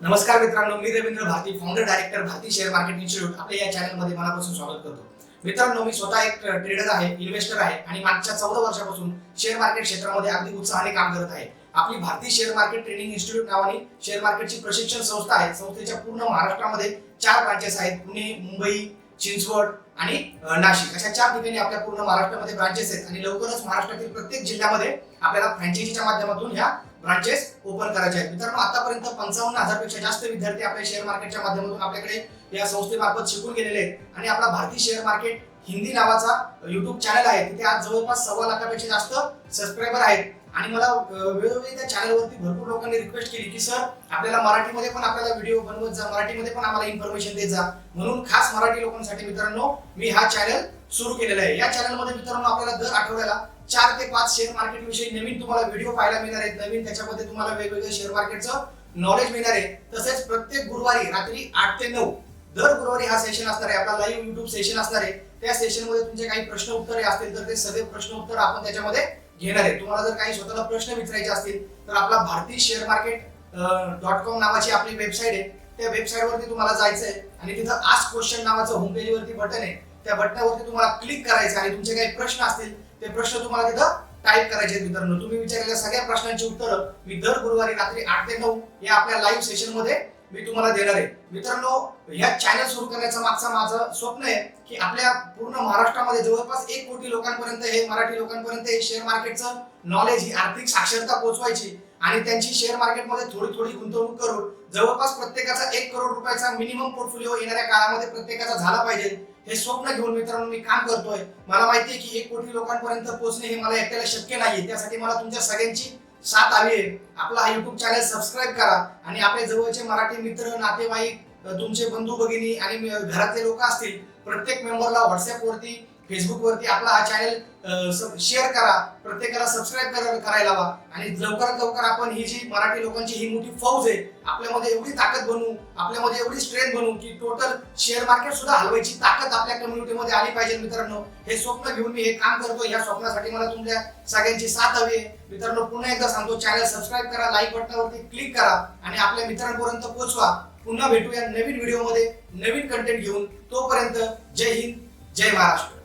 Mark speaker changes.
Speaker 1: नमस्कार मित्रांनो मी Ravindra Bharati founder director Bharati share market institute आपल्या या चॅनलमध्ये मनापासून स्वागत करतो. मित्रांनो मी स्वतः एक ट्रेडर आहे इन्व्हेस्टर आहे आणि मागच्या चौदा वर्षापासून शेअर मार्केट क्षेत्रामध्ये अगदी उत्साहाने काम करत आहे. आपली Bharatiya share market training institute नावाने शेअर मार्केटची प्रशिक्षण संस्था आहे. संस्थेच्या पूर्ण महाराष्ट्रामध्ये चार ब्रांचेस आहेत. पुणे मुंबई चिंचवड आणि नाशिक. अशा चार ठिकाणी आपल्या पूर्ण महाराष्ट्रामध्ये ब्रांचेस आहेत आणि लवकरच महाराष्ट्रातील प्रत्येक जिल्ह्यामध्ये आपल्याला फ्रँचायझीच्या माध्यमातून ह्या ब्रांचेस ओपन करायचे आहेत. मित्रांनो आतापर्यंत पंचावन्न हजारपेक्षा जास्त विद्यार्थी आपल्या शेअर मार्केटच्या माध्यमातून आपल्याकडे या संस्थेमार्फत शिकून गेलेले आहेत. आणि आपला भारतीय शेअर मार्केट हिंदी नावाचा युट्यूब चॅनल आहे. तिथे आज जवळपास सव्वा लाखापेक्षा जास्त सबस्क्रायबर आहेत. आणि मला वेळोवेळी त्या चॅनलवरती भरपूर लोकांनी रिक्वेस्ट केली की सर आपल्याला मराठीमध्ये पण आपल्याला व्हिडिओ बनवत जा. मराठीमध्ये पण आम्हाला इन्फॉर्मेशन देत जा. म्हणून खास मराठी लोकांसाठी मित्रांनो मी हा चॅनल सुरू केलेला आहे. या चॅनलमध्ये मित्रांनो आपल्याला दर आठवड्याला चार ते पाच शेअर मार्केट विषयी नवीन तुम्हाला व्हिडिओ पाहायला मिळणार आहेत. नवीन त्याच्यामध्ये तुम्हाला वेगवेगळ्या शेअर मार्केटचं नॉलेज मिळणार आहे. तसेच प्रत्येक गुरुवारी रात्री आठ ते नऊ दर गुरुवारी हा सेशन असणार आहे. आपला लाईव्ह युट्यूब सेशन असणार आहे. त्या सेशनमध्ये तुमचे काही प्रश्न उत्तरे असतील तर ते सगळे प्रश्न उत्तर आपण त्याच्यामध्ये घेणार आहे. तुम्हाला जर काही स्वतःला प्रश्न विचारायचे असतील तर आपला भारतीय शेअर मार्केट डॉट कॉम नावाची आपली वेबसाईट आहे. त्या वेबसाईटवरती तुम्हाला जायचं आहे. आणि तिथं आज क्वेश्चन नावाचं होम बटन आहे. त्या बटनावरती तुम्हाला क्लिक करायचं आणि तुमचे काही प्रश्न असतील ते प्रश्न तुम्हाला तिथं टाईप करायचे आहेत मित्रांनो. तुम्ही विचारलेल्या सगळ्या प्रश्नांची उत्तरं मी दर गुरुवारी रात्री आठ ते नऊ या आपल्या लाईव्ह सेशनमध्ये मी तुम्हाला देणार आहे. मित्रांनो या चॅनल सुरू करण्याचं मागचं माझं स्वप्न आहे की आपल्या पूर्ण महाराष्ट्रामध्ये जवळपास एक कोटी लोकांपर्यंत हे मराठी लोकांपर्यंत हे शेअर मार्केटचं नॉलेज ही आर्थिक साक्षरता पोहोचवायची आणि त्यांची शेअर मार्केटमध्ये थोडी थोडी गुंतवणूक करून जवळपास प्रत्येकाचा एक करोड रुपयाचा मिनिमम पोर्टफोलिओ येणाऱ्या काळामध्ये प्रत्येकाचा झाला पाहिजे. हे स्वप्न घेऊन मित्रांनो मी काम करतोय. मला माहिती आहे की एक कोटी लोकांपर्यंत पोहोचणे हे मला एकट्याला शक्य नाही त्यासाठी मला तुमच्या सगळ्यांची साथ हवी आहे. आपला हा युट्यूब चॅनल सबस्क्राईब करा आणि आपले जवळचे मराठी मित्र नातेवाईक तुमचे बंधू भगिनी आणि घरातले लोक असतील प्रत्येक मेंबरला व्हॉट्सअपवरती फेसबुकवरती फेसबुक वरती आपला हा चॅनल शेअर करा. प्रत्येकाला सबस्क्राईब करायला लावा. आणि लवकरात लवकर आपण ही जी मराठी लोकांची ही मोठी फौज आहे आपल्यामध्ये एवढी ताकद बनवू आपल्यामध्ये एवढी स्ट्रेंथ बनवू की टोटल शेअर मार्केट सुद्धा हलवायची ताकद आपल्या कम्युनिटीमध्ये आली पाहिजे मित्रांनो. हे स्वप्न घेऊन मी हे काम करतो या स्वप्नासाठी मला तुमच्या सगळ्यांची साथ हवी आहे. मित्रांनो पुन्हा एकदा सांगतो चॅनल सबस्क्राईब करा लाईक बटनावरती क्लिक करा आणि आपल्या मित्रांपर्यंत पोहोचवा. पुन्हा भेटूया नवीन व्हिडिओमध्ये नवीन कंटेंट घेऊन. तोपर्यंत जय हिंद जय महाराष्ट्र.